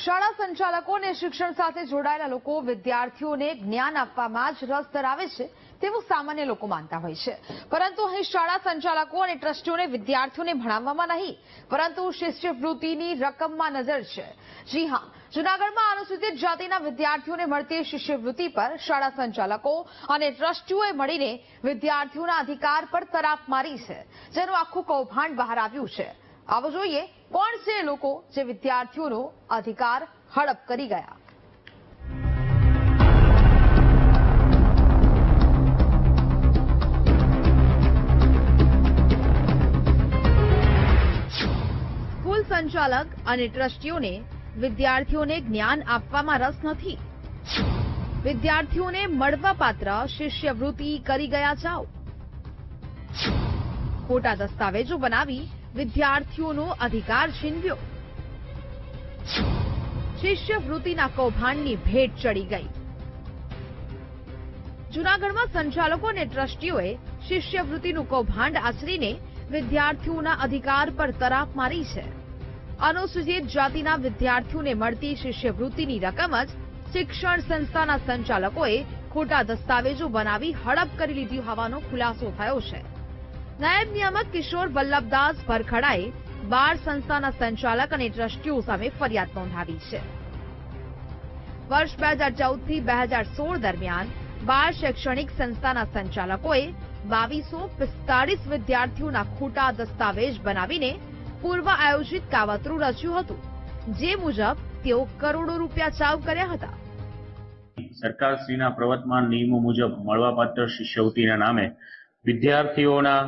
શાળા સંચાલકો અને શિક્ષણ સાથે જોડાયેલા લોકો વિદ્યાર્થીઓને જ્ઞાન આપવામાં જ રસ ધરાવે છે તેવું સામાન્ય લોકો માનતા હોય છે. પરંતુ અહીં શાળા સંચાલકો અને ટ્રસ્ટીઓને વિદ્યાર્થીઓને ભણાવવામાં નહીં, પરંતુ શિષ્યવૃત્તિની રકમમાં નજર છે. જી હા, જૂનાગઢમાં અનુસૂચિત જાતિના વિદ્યાર્થીઓને મળતી શિષ્યવૃત્તિ પર શાળા સંચાલકો અને ટ્રસ્ટીઓએ મળીને વિદ્યાર્થીઓના અધિકાર પર તરાપ મારી છે, જેનું આખું કૌભાંડ બહાર આવ્યું છે. આવો જોઈએ કોણ છે લોકો જે વિદ્યાર્થીઓનો અધિકાર હડપ કરી ગયા? સ્કૂલ સંચાલક અને ટ્રસ્ટીઓને વિદ્યાર્થીઓને જ્ઞાન આપવામાં રસ નથી. વિદ્યાર્થીઓને મળવાપાત્ર શિષ્યવૃત્તિ કરી ગયા જાઓ. ખોટા દસ્તાવેજો બનાવી વિદ્યાર્થીઓનો અધિકાર છીનવ્યો. શિષ્યવૃત્તિના કૌભાંડની ભેટ ચડી ગઈ. જૂનાગઢમાં સંચાલકો અને ટ્રસ્ટીઓએ શિષ્યવૃત્તિનું કૌભાંડ આચરીને વિદ્યાર્થીઓના અધિકાર પર તરાપ મારી છે. અનુસૂચિત જાતિના વિદ્યાર્થીઓને મળતી શિષ્યવૃત્તિની રકમ જ શિક્ષણ સંસ્થાના સંચાલકોએ ખોટા દસ્તાવેજો બનાવી હડપ કરી લીધી હોવાનો ખુલાસો થયો છે. નાયબ નિયામક કિશોર વલ્લભદાસ ભરખડાએ બાર સંસ્થાના સંચાલક અને ટ્રસ્ટીઓ સામે ફરિયાદ નોંધાવી છે. વર્ષ બે હજાર ચૌદથી બે હજાર સોળ દરમિયાન બાર શૈક્ષણિક સંસ્થાના સંચાલકોએ બાવીસો પિસ્તાળીસ વિદ્યાર્થીઓના ખોટા દસ્તાવેજ બનાવીને પૂર્વ આયોજિત કાવતરું રચ્યું હતું, જે મુજબ તેઓ કરોડો રૂપિયા ચાવ કર્યા હતા. સરકારશ્રીના પ્રવર્તમાન નિયમો મુજબ મળવાપાત્ર શિષ્યવૃત્તિના નામે વિદ્યાર્થીઓના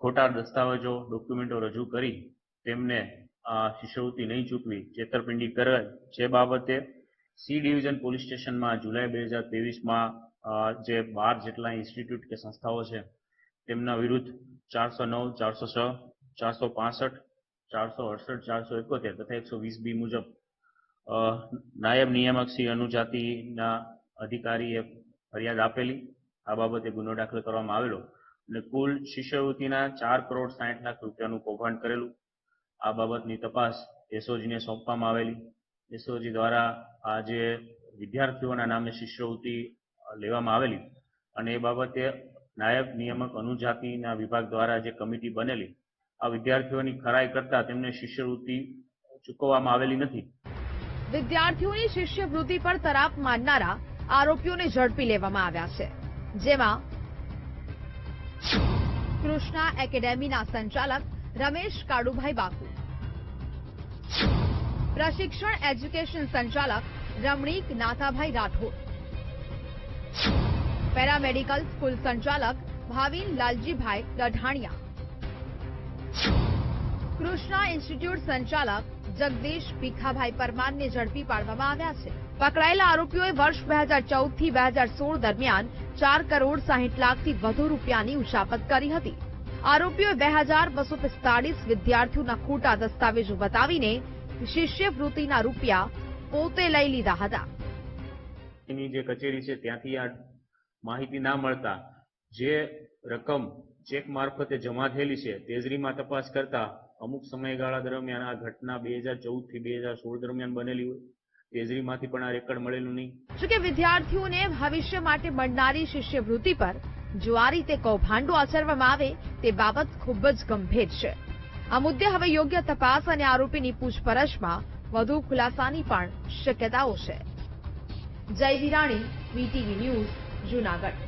ખોટા દસ્તાવેજો, ડોક્યુમેન્ટો રજૂ કરી તેમને આ શિષ્યવૃત્તિ નહીં ચૂકવી, છેતરપિંડી કરે જે બાબતે સી ડિવિઝન પોલીસ સ્ટેશનમાં જુલાઈ બે હજાર ત્રેવીસમાં જે બાર જેટલા ઇન્સ્ટિટ્યૂટ કે સંસ્થાઓ છે, તેમના વિરુદ્ધ ચારસો નવ, ચારસો છ, ચારસો પાસઠ, ચારસો અડસઠ, ચારસો એકોતેર તથા એકસો વીસ બી મુજબ નાયબ નિયામક શ્રી અનુજાતિના અધિકારીએ ફરિયાદ આપેલી. આ બાબતે ગુનો દાખલ કરવામાં આવેલો. અને કુલ શિષ્યવૃત્તિના ચાર કરોડ સાઠ લાખ રૂપિયાનું કૌભાંડ કરેલું. આ બાબતની તપાસ એસઓજીને સોંપવામાં આવેલી. એસઓજી દ્વારા આ જે વિદ્યાર્થીઓના નામે શિષ્યવૃત્તિ લેવામાં આવેલી અને એ બાબતે નાયબ નિયામક અનુજાતિના વિભાગ દ્વારા જે કમિટી બનેલી, આ વિદ્યાર્થીઓની ખરાઈ કરતા તેમને શિષ્યવૃત્તિ ચૂકવવામાં આવેલી નથી. વિદ્યાર્થીઓની શિષ્યવૃત્તિ પર તરાપ માનનારા આરોપીઓને ઝડપી લેવામાં આવ્યા છે, જેમાં કૃષ્ણા એકેડેમીના સંચાલક રમેશ કાડુભાઈ બાકુ પ્રશિક્ષણ એજ્યુકેશન સંચાલક રમણીક નાથાભાઈ રાઠોડ પેરામેડિકલ સ્કૂલ સંચાલક ભાવિન લાલજીભાઈ લઢાણિયા કૃષ્ણા ઇન્સ્ટિટ્યૂટ સંચાલક જગદીશ ભીખાભાઈ પરમારને ઝડપી પાડવામાં આવ્યા છે. પકડાયેલા આરોપીઓએ વર્ષ બે હજાર બે દરમિયાન ચાર કરોડ સાહીઠ લાખથી વધુ રૂપિયાની ઉચાપત કરી હતી. આરોપીઓએ બે હજાર બસો પિસ્તાળીસ વિદ્યાર્થીઓના ખોટા દસ્તાવેજો બતાવીને શિષ્યવૃત્તિના રૂપિયા પોતે લઈ લીધા હતા. એની જે કચેરી છે ત્યાંથી આ માહિતી ના મળતા જે રકમ ચેક મારફતે જમા થયેલી છે તેજરીમાં તપાસ કરતા અમુક સમયગાળા દરમિયાન આ ઘટના બે હજાર ચૌદથી બે હજાર સોળ દરમિયાન બનેલી હોય. તેજરીમાંથી પણ આ રેકર્ડ મળેલું નહીં. જોકે વિદ્યાર્થીઓને ભવિષ્ય માટે મળનારી શિષ્યવૃત્તિ પર જો આ રીતે કૌભાંડો આચરવામાં આવે, તે બાબત ખૂબ જ ગંભીર છે. આ મુદ્દે હવે યોગ્ય તપાસ અને આરોપીની પૂછપરછમાં વધુ ખુલાસાની પણ શક્યતાઓ છે. જય વિરાણી વીટીવી ન્યૂઝ, જૂનાગઢ.